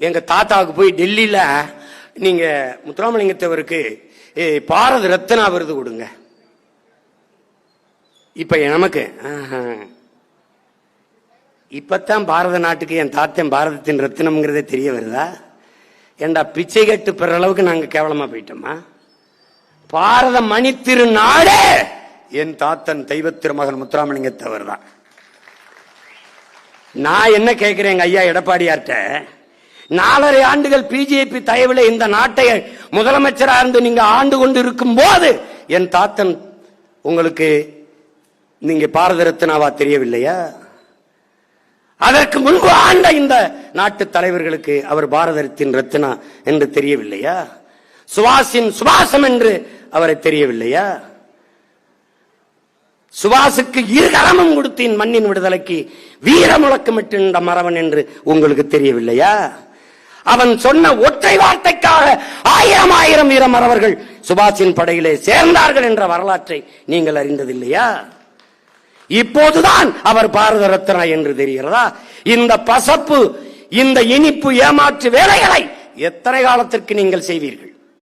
எங்கள் தாத்தாவுக்கு போய் டெல்லியில் நீங்கள் முத்துராமலிங்கத்தவருக்கு பாரத ரத்னா விருது கொடுங்க. இப்போ நமக்கு ஆஹா. இப்பத்தான் பாரத நாட்டுக்கு என் தாத்தன் பாரதத்தின் ரத்தினம்ங்கிறதே தெரிய வருதா? ஏண்டா பிச்சை கட்டு பெற அளவுக்கு நாங்கள் கேவலமாக போயிட்டோமா? பாரத மணி திருநாடே என் தாத்தன் தெய்வ திருமகன் முத்துராமலிங்கத்தவர் தான். நான் என்ன கேட்கிறேன் எங்க ஐயா எடப்பாடியார்ட்ட? நாலரை ஆண்டுகள் பிஜேபி தயவில் இந்த நாட்டை முதலமைச்சராக இருந்து நீங்க ஆண்டு கொண்டு இருக்கும் போது என் தாத்தன் உங்களுக்கு நீங்க பாரத ரத்னாவா தெரியவில்லையா? அதற்கு முன்பு ஆண்ட இந்த நாட்டு தலைவர்களுக்கு அவர் பாரதத்தின் ரத்னா என்று தெரியவில்லையா? சுவாசின் சுபாசம் என்று அவரை தெரியவில்லையா? சுவாசுக்கு இரு கரமும் கொடுத்தேன் மண்ணின் விடுதலைக்கு வீர முழக்கமிட்டிருந்த மறவன் என்று உங்களுக்கு தெரியவில்லையா? அவன் சொன்ன ஒற்றை வார்த்தைக்காக ஆயிரம் ஆயிரம் வீரமரவர்கள் சுபாஷின் படையிலே சேர்ந்தார்கள் என்ற வரலாற்றை நீங்கள் அறிந்ததில்லையா? இப்போதுதான் அவர் பாரத ரத்னா என்று தெரிகிறதா? இந்த பசப்பு இந்த இனிப்பு ஏமாற்று வேலைகளை எத்தனை காலத்திற்கு நீங்கள் செய்வீர்கள்?